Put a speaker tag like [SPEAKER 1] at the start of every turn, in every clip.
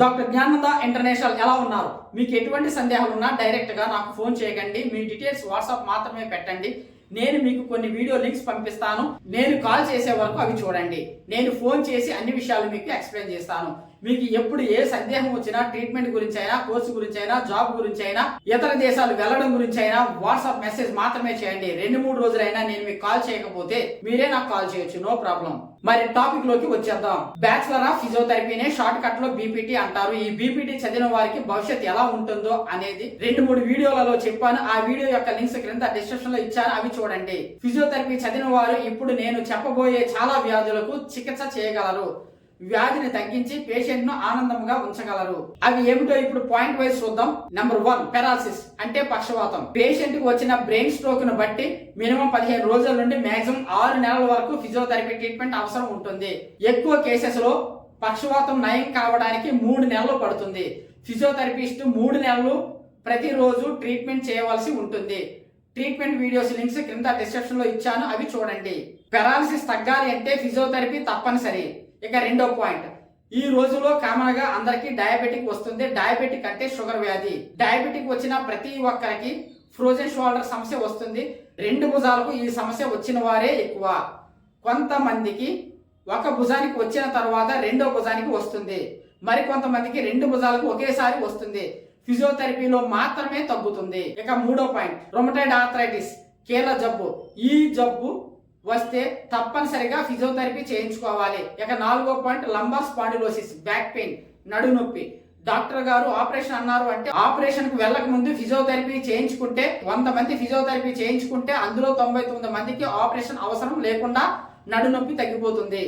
[SPEAKER 1] Doctor Jnananda international ఎలా ఉన్నారు? మీకు ఎటువంటి సందేహాలు ఉన్నా డైరెక్ట్గా నాకు ఫోన్ చేయకండి. మీ డీటెయిల్స్ వాట్సాప్ మాత్రమే పెట్టండి. నేను మీకు కొన్ని వీడియో లింక్స్ పంపిస్తాను. నేను కాల్ చేసే వరకు అవి చూడండి. నేను ఫోన్ చేసి అన్ని విషయాలు మీకు ఎక్స్ప్లెయిన్ చేస్తాను. మీకు ఎప్పుడు ఏ సందేహం వచ్చినా ట్రీట్మెంట్ గురించి అయినా కోర్సు గురించి అయినా జాబ్ గురించి అయినా ఇతర దేశాలు వెళ్ళడం గురించి అయినా వాట్సాప్ మెసేజ్ మాత్రమే చేయండి. రెండు మూడు రోజులైనా నేను మీకు కాల్ చేయకపోతే మీరే నాకు కాల్ చేయొచ్చు. నో ప్రాబ్లం మరి టాపిక్లోకి వచ్చేద్దాం. బ్యాచులర్ ఆఫ్ ఫిజియోథెరపీనే షార్ట్ కట్లో బీపీటీ అంటారు. ఈ బీపీటీ చదివిన వారికి భవిష్యత్ ఎలా ఉంటుందో అనేది రెండు మూడు వీడియోలలో చెప్పాను. ఆ వీడియో యొక్క లింక్స్ క్రింద డిస్క్రిప్షన్లో ఇచ్చాను. అవి చూడండి. ఫిజియోథెరపీ చదివిన వారు ఇప్పుడు నేను చెప్పబోయే చాలా వ్యాధులకు చికిత్స చేయగలరు. వ్యాధిని తగ్గించి పేషెంట్ను ఆనందంగా ఉంచగలరు. అవి ఏమిటో ఇప్పుడు పాయింట్ వైజ్ చూద్దాం. నెంబర్ వన్ పెరాలసిస్ అంటే పక్షవాతం. పేషెంట్కు వచ్చిన బ్రెయిన్ స్ట్రోక్ను బట్టి మినిమం పదిహేను రోజుల నుండి మాక్సిమం ఆరు నెలల వరకు ఫిజియోథెరపీ ట్రీట్మెంట్ అవసరం ఉంటుంది. ఎక్కువ కేసెస్లో పక్షవాతం నయం కావడానికి మూడు నెలలు పడుతుంది. ఫిజియోథెరపిస్ట్ మూడు నెలలు ప్రతిరోజు ట్రీట్మెంట్ చేయవలసి ఉంటుంది. ట్రీట్మెంట్ వీడియోస్ లింక్స్ క్రింద డిస్క్రిప్షన్లో ఇచ్చాను. అవి చూడండి. పెరాలసిస్ తగ్గాలి అంటే ఫిజియోథెరపీ తప్పనిసరి. ఇక రెండో పాయింట్. ఈ రోజులో కామన్గా అందరికీ డయాబెటిక్ వస్తుంది. డయాబెటిక్ అంటే షుగర్ వ్యాధి. డయాబెటిక్ వచ్చిన ప్రతి ఒక్కరికి ఫ్రోజన్ షోల్డర్ సమస్య వస్తుంది. రెండు భుజాలకు ఈ సమస్య వచ్చిన వారే ఎక్కువ. కొంతమందికి ఒక భుజానికి వచ్చిన తర్వాత రెండో భుజానికి వస్తుంది. మరి కొంతమందికి రెండు భుజాలకు ఒకేసారి వస్తుంది. ఫిజియోథెరపీలో మాత్రమే తగ్గుతుంది. ఇక మూడో పాయింట్. రొమటైడ్ ఆర్థరైటిస్ కీళ్ళ జబ్బు. ఈ జబ్బు వస్తే తప్పనిసరిగా ఫిజియోథెరపీ చేయించుకోవాలి. ఇక నాలుగో point lumbar spondylosis back pain నడు నొప్పి. డాక్టర్ గారు ఆపరేషన్ అన్నారు అంటే ఆపరేషన్కు వెళ్ళక ముందు ఫిజియోథెరపీ చేయించుకుంటే వంద మంది ఫిజియోథెరపీ చేయించుకుంటే అందులో తొంభై తొమ్మిది మందికి ఆపరేషన్ అవసరం లేకుండా నడు నొప్పి తగ్గిపోతుంది.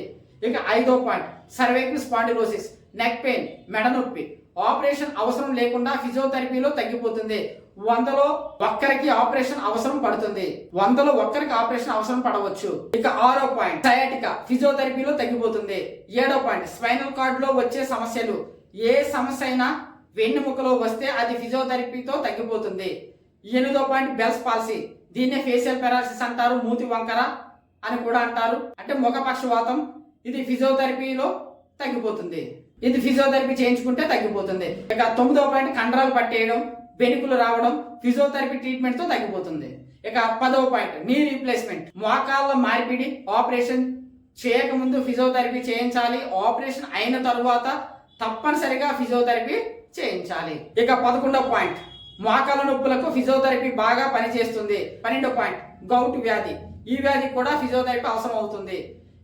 [SPEAKER 1] ఇక ఐదో point cervical spondylosis. Neck pain మెడ నొప్పి. ఆపరేషన్ అవసరం లేకుండా ఫిజియోథెరపీలో తగ్గిపోతుంది. వందలో ఒక్కరికి ఆపరేషన్ అవసరం పడుతుంది. వందలో ఒక్కరికి ఆపరేషన్ అవసరం పడవచ్చు. ఇక ఆరో పాయింట్ సయాటిక ఫిజియోథెరపీలో తగ్గిపోతుంది. ఏడో పాయింట్ స్పైనల్ కార్డ్లో వచ్చే సమస్యలు. ఏ సమస్య అయినా వెన్నుముకలో వస్తే అది ఫిజియోథెరపీతో తగ్గిపోతుంది. ఎనిమిదో పాయింట్ బెల్స్ పాలసీ దీన్నే ఫేషియల్ పెరాలసిస్ అంటారు మూతి వంకర అని కూడా అంటారు. అంటే ముఖపక్షవాతం ఇది ఫిజియోథెరపీలో తగ్గిపోతుంది. ఇది ఫిజియోథెరపీ చేయించుకుంటే తగ్గిపోతుంది. ఇక తొమ్మిదో పాయింట్ కండరాలు పట్టేయడం వెనుకలు రావడం ఫిజియోథెరపీ ట్రీట్మెంట్తో తగ్గిపోతుంది. ఇక పదవ పాయింట్ నీ రీప్లేస్మెంట్ మోకాళ్ళ మార్పిడి ఆపరేషన్ చేయకముందు ఫిజియోథెరపీ చేయించాలి. ఆపరేషన్ అయిన తరువాత తప్పనిసరిగా ఫిజియోథెరపీ చేయించాలి. ఇక పదకొండవ పాయింట్ మోకాళ్ళ నొప్పులకు ఫిజియోథెరపీ బాగా పనిచేస్తుంది. పన్నెండో పాయింట్ గౌట్ వ్యాధి. ఈ వ్యాధి కూడా ఫిజియోథెరపీ అవసరం అవుతుంది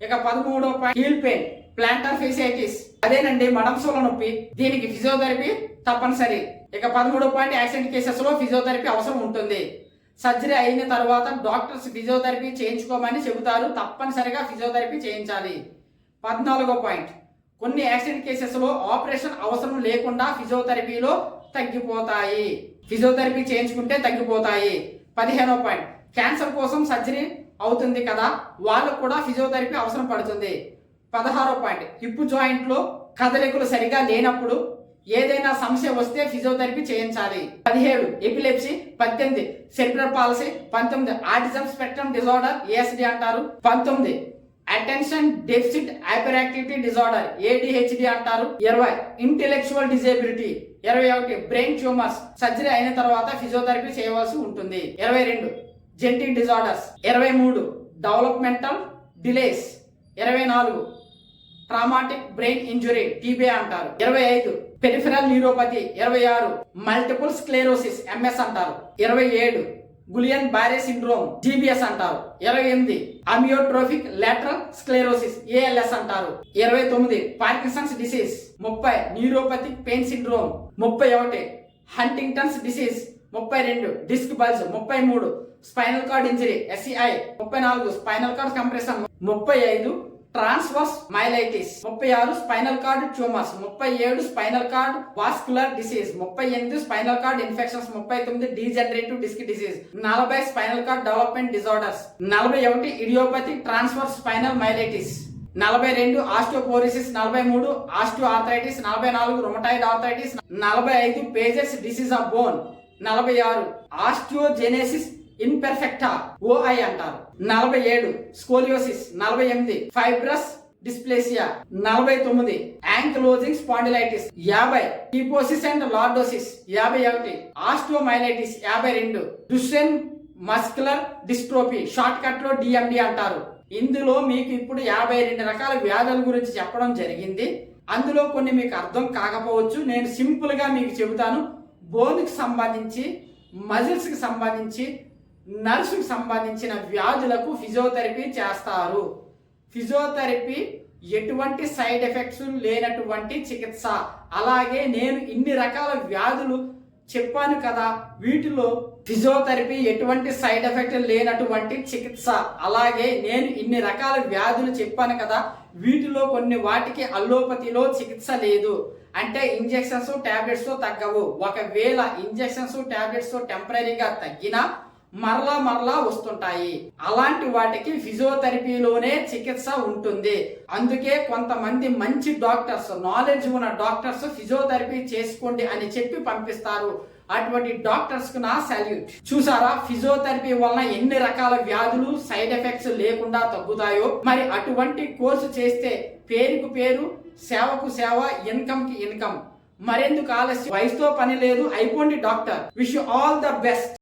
[SPEAKER 1] ఇక పదమూడవ point heel pain plantar fasciitis అదేనండి మడంసోల నొప్పి. దీనికి ఫిజియోథెరపీ తప్పనిసరి. ఇక పదమూడు పాయింట్ యాక్సిడెంట్ కేసెస్లో ఫిజియోథెరపీ అవసరం ఉంటుంది. సర్జరీ అయిన తర్వాత డాక్టర్స్ ఫిజియోథెరపీ చేయించుకోమని చెబుతారు. తప్పనిసరిగా ఫిజియోథెరపీ చేయించాలి. పద్నాలుగో పాయింట్ కొన్ని యాక్సిడెంట్ కేసెస్లో ఆపరేషన్ అవసరం లేకుండా ఫిజియోథెరపీలో తగ్గిపోతాయి. ఫిజియోథెరపీ చేయించుకుంటే తగ్గిపోతాయి. పదిహేనో పాయింట్ క్యాన్సర్ కోసం సర్జరీ అవుతుంది కదా? వాళ్ళకు కూడా ఫిజియోథెరపీ అవసరం పడుతుంది. పదహారో పాయింట్. హిప్ జాయింట్లో కదలికలు సరిగా లేనప్పుడు ఏదైనా సమస్య వస్తే ఫిజియోథెరపీ చేయించాలి. పదిహేడు ఎపిలెప్సీ. పద్దెనిమిది సెరిబ్రల్ పాలసీ. పంతొమ్మిది ఆటిజం స్పెక్ట్రమ్ డిజార్డర్ ఏఎస్డి అంటారు. పంతొమ్మిది attention deficit hyperactivity disorder ADHD అంటారు. ఇరవై ఇంటెలెక్చువల్ డిజేబిలిటీ. ఇరవై ఒకటి బ్రెయిన్ ట్యూమర్స్. సర్జరీ అయిన తర్వాత ఫిజియోథెరపీ చేయవలసి ఉంటుంది. ఇరవై రెండు జెంటిక్ డిజార్డర్స్. ఇరవై మూడు డెవలప్మెంటల్ డిలేస్. ఇరవై నాలుగు ట్రామాటిక్ బ్రెయిన్ ఇంజురీ టీబీ అంటారు. ఇరవై ఐదు పెరిఫెరల్ న్యూరోపతి. ఇరవై ఆరు మల్టిపుల్ స్క్లేరోసిస్ ఎంఎస్ అంటారు. ఇరవై ఏడు గులియన్ బారే సిండ్రోమ్ జీబీఎస్ అంటారు. ఇరవై ఎనిమిది అమియోట్రోఫిక్ లాటరల్ స్క్లెరోసిస్ ఏఎల్ఎస్ అంటారు. ఇరవై తొమ్మిది పార్కిన్సన్స్ డిసీజ్. ముప్పై న్యూరోపతిక్ పెయిన్ సిండ్రోమ్. ముప్పై ఒకటి హంటింగ్టన్స్ డిసీజ్. ముప్పై రెండు డిస్క్ బల్జ్ ముప్పై మూడు స్పైనల్ కార్డ్ ఇంజరీ ఎస్ఈఐ. ముప్పై నాలుగు స్పైనల్ కార్డ్ కంప్రెషన్. ముప్పై ఐదు ట్రాన్స్వర్స్ మైలైటిస్. ముప్పై ఆరు స్పైనల్ కార్డ్ ట్యూమర్స్ ముప్పై ఏడు స్పైనల్ కార్డ్ వాస్కులర్ డిసీజ్ ముప్పై ఎనిమిది స్పైనల్ కార్డ్ ఇన్ఫెక్షన్స్ ముప్పై తొమ్మిది డీజనరేటివ్ డిస్క్ డిసీజ్ నలభై స్పైనల్ కార్డ్ డెవలప్మెంట్ డిజార్డర్స్ నలభై ఒకటి ఇడియోపతిక్ ట్రాన్స్ఫర్ స్పైనల్ మైలైటిస్ నలభై రెండు ఆస్టియోపోరిసిస్ నలభై మూడు ఆస్టియో ఆర్థరైటిస్ నలభై నాలుగు రొమటాయిడ్ ఆర్థరైటిస్ నలభై ఐదు పేజెస్ డిసీజ్ ఆఫ్ బోన్ నలభై ఆరు ఆస్టియోజెనేసిస్ ఇన్పెర్ఫెక్టా ఓఐ అంటారు. నలభై ఏడు స్కోలియోసిస్ నలభై ఎనిమిది ఫైబ్రస్ డిస్ప్లేసియా నలభై తొమ్మిది యాంక్లోజింగ్ స్పాండిలైటిస్ యాభై హిపోసిస్ అండ్ లార్డోసిస్ యాభై ఒకటి ఆస్ట్రోమైలైటిస్ యాభై రెండు డుసెన్ మస్కులర్ డిస్ట్రోఫీ షార్ట్ కట్లో డిఎండి అంటారు. ఇందులో మీకు ఇప్పుడు యాభై రెండు రకాల వ్యాధుల గురించి చెప్పడం జరిగింది. అందులో కొన్ని మీకు అర్థం కాకపోవచ్చు. నేను సింపుల్గా మీకు చెబుతాను. బోన్కి సంబంధించి మజిల్స్కి సంబంధించి నర్సుకు సంబంధించిన వ్యాధులకు ఫిజియోథెరపీ చేస్తారు. ఫిజియోథెరపీ ఎటువంటి సైడ్ ఎఫెక్ట్స్ లేనటువంటి చికిత్స. అలాగే నేను ఇన్ని రకాల వ్యాధులు చెప్పాను కదా వీటిలో ఫిజియోథెరపీ ఎటువంటి సైడ్ ఎఫెక్ట్ లేనటువంటి చికిత్స. అలాగే నేను ఇన్ని రకాల వ్యాధులు చెప్పాను కదా వీటిలో కొన్ని వాటికి అల్లోపతిలో చికిత్స లేదు. అంటే ఇంజెక్షన్స్ టాబ్లెట్స్ తగ్గవు. ఒకవేళ ఇంజెక్షన్స్ టాబ్లెట్స్ టెంపరీగా తగ్గినా మరలా మరలా వస్తుంటాయి. అలాంటి వాటికి ఫిజియోథెరపీలోనే చికిత్స ఉంటుంది. అందుకే కొంతమంది మంచి డాక్టర్స్ నాలెడ్జ్ ఉన్న డాక్టర్స్ ఫిజియోథెరపీ చేసుకోండి అని చెప్పి పంపిస్తారు. అటువంటి డాక్టర్స్కు నా సాల్యూట్ చూసారా ఫిజియోథెరపీ వలన ఎన్ని రకాల వ్యాధులు సైడ్ ఎఫెక్ట్స్ లేకుండా తగ్గుతాయో? మరి అటువంటి కోర్సు చేస్తే పేరుకు పేరు సేవకు సేవ ఇన్కమ్కి ఇన్కమ్. మరెందుకు ఆలస్యం? వయసుతో పని లేదు అయిపోండి doctor. Wish all the best